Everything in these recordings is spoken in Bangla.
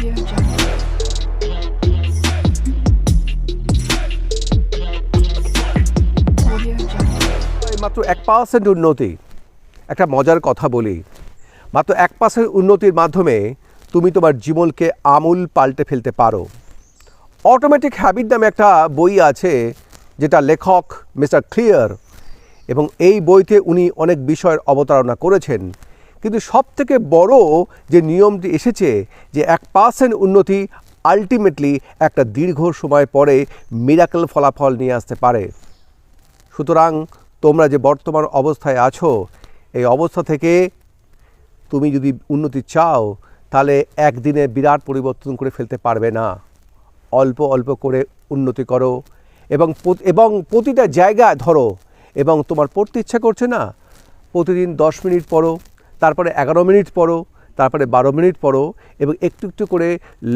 মাত্র এক পার্সেন্ট উন্নতি। একটা মজার কথা বলি। মাত্র এক পার্সেন্ট উন্নতির মাধ্যমে তুমি তোমার জীবনকে আমূল পাল্টে ফেলতে পারো। অটোমেটিক হ্যাবিট নামে একটা বই আছে, যেটা লেখক মিস্টার ক্লিয়ার এবং এই বইতে উনি অনেক বিষয়ের অবতারণা করেছেন। কিন্তু সব থেকে বড় যে নিয়মটি এসেছে যে এক পার্সেন্ট উন্নতি আলটিমেটলি একটা দীর্ঘ সময় পরে মিরাকেল ফলাফল নিয়ে আসতে পারে। সুতরাং তোমরা যে বর্তমান অবস্থায় আছো, এই অবস্থা থেকে তুমি যদি উন্নতি চাও, তাহলে একদিনে বিরাট পরিবর্তন করে ফেলতে পারবে না। অল্প অল্প করে উন্নতি করো এবং এবং প্রতিটা জায়গায় ধরো এবং তোমার পড়তে ইচ্ছা করছে না, প্রতিদিন দশ মিনিট পড়ো তারপরে এগারো মিনিট পড়ো, তারপরে বারো মিনিট পড়ো এবং একটু একটু করে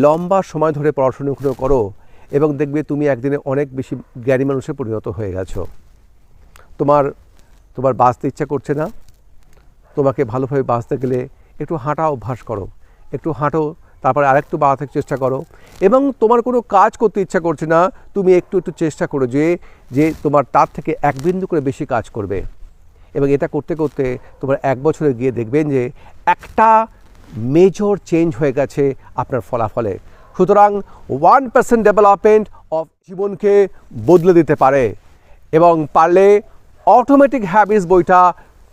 লম্বা সময় ধরে পড়াশুনো করো এবং দেখবে তুমি একদিনে অনেক বেশি জ্ঞানী মানুষে পরিণত হয়ে গেছো। তোমার তোমার বাঁচতে ইচ্ছা করছে না। তোমাকে ভালোভাবে বাঁচতে গেলে একটু হাঁটা অভ্যাস করো। একটু হাঁটো, তারপরে আরেকটু বাড়াতে চেষ্টা করো এবং তোমার কোনো কাজ করতে ইচ্ছা করছে না, তুমি একটু একটু চেষ্টা করো যে যে তোমার তার থেকে এক বিন্দু করে বেশি কাজ করবে। এবং এটা করতে করতে তোমার এক বছরে গিয়ে দেখবেন যে একটা মেজর চেঞ্জ হয়ে গেছে আপনার ফলাফলে। সুতরাং ওয়ান পার্সেন্ট ডেভেলপমেন্ট অফ জীবনকে বদলে দিতে পারে এবং পারলে অটোমেটিক হ্যাবিটস বইটা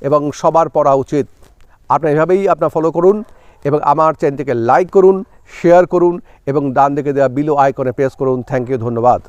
এবং সবার পড়া উচিত। আপনার এভাবেই আপনার ফলো করুন এবং আমার চ্যানেলটিকে লাইক করুন শেয়ার করুন এবং ডান দিকে দেওয়া বিলো আইকনে প্রেস করুন। থ্যাংক ইউ ধন্যবাদ।